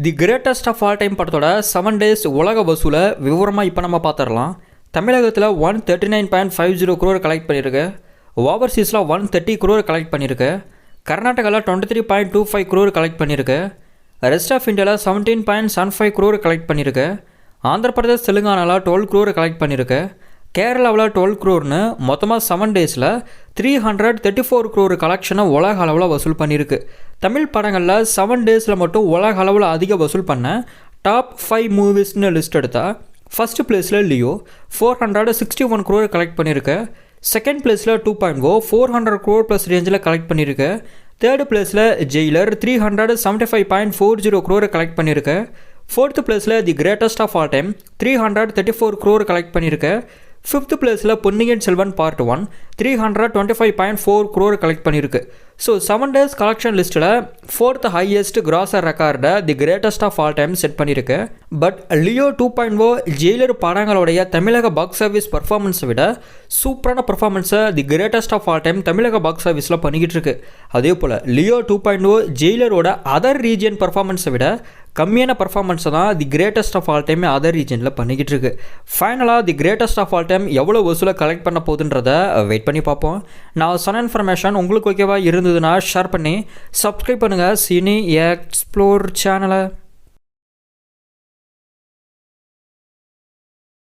The greatest of all time படத்தோட seven days உலக வசூலை விவரமாக இப்போ நம்ம பார்த்துடலாம் தமிழகத்தில் one thirty nine point five zero crore collect பண்ணியிருக்கு ஓவர்சீஸில் ஒன் தேர்ட்டி குரோர் கலெக்ட் பண்ணியிருக்கு கர்நாடகாவில் twenty three point two five crore collect பண்ணியிருக்கு ரெஸ்ட் ஆஃப் இந்தியாவில் seventeen point seven five crore collect பண்ணியிருக்கு ஆந்திர பிரதேஷ் தெலுங்கானாவில் டுவெல் குரோர் கலெக்ட் பண்ணியிருக்கு கேரளாவில் டுவெல் க்ரோர்னு மொத்தமாக செவன் டேஸில் three hundred thirty four crore கலெக்ஷனை உலக அளவில் வசூல் பண்ணியிருக்கு. தமிழ் படங்களில் செவன் டேஸில் மட்டும் உலக அளவில் அதிக வசூல் பண்ண டாப் ஃபைவ் மூவிஸ்னு லிஸ்ட் எடுத்தால் ஃபஸ்ட்டு பிளேஸில் Leo four hundred sixty one crore collect பண்ணியிருக்கு. செகண்ட் பிளேஸில் two point O four hundred crore plus ரேஞ்சில் கலெக்ட் பண்ணியிருக்கு. தேர்டு பிளேஸில் Jailer three hundred seventy five point four zero crore collect பண்ணியிருக்கு. Fourth பிளேஸில் the greatest of all time three hundred thirty four crore collect பண்ணியிருக்கு. Fifth பிளேஸில் Ponniyin Selvan part one three hundred twenty five point four crore collect பண்ணியிருக்கு so seven days collection லிஸ்ட்டில் fourth highest grosser ரெக்கார்டை the greatest of all time set பண்ணியிருக்கு but Leo two point O Jailer படங்களுடைய தமிழக box office பர்ஃபார்மன்ஸை விட சூப்பரான பர்ஃபார்மன்ஸை the greatest of all time தமிழக பாக்ஸ் ஆஃபீஸில் பண்ணிக்கிட்டு இருக்கு. அதே போல் லியோ டூ பாயிண்ட் ஓ ஜெயிலரோட அதர் ரீஜியன் பர்ஃபார்மன்ஸை விட கம்மியான பர்ஃபார்மன்ஸை தான் the greatest of all time other ரீஜனில் பண்ணிக்கிட்டு இருக்கு. ஃபைனலாக the greatest of all time எவ்வளோ வசூலை கலெக்ட் பண்ண போகுதுன்றத வெயிட் பண்ணி பார்ப்போம். நான் சொன்ன இன்ஃபர்மேஷன் உங்களுக்கு ஓகேவா இருந்ததுன்னா ஷேர் பண்ணி சப்ஸ்கிரைப் பண்ணுங்கள் சினி எக்ஸ்ப்ளோர் சேனலை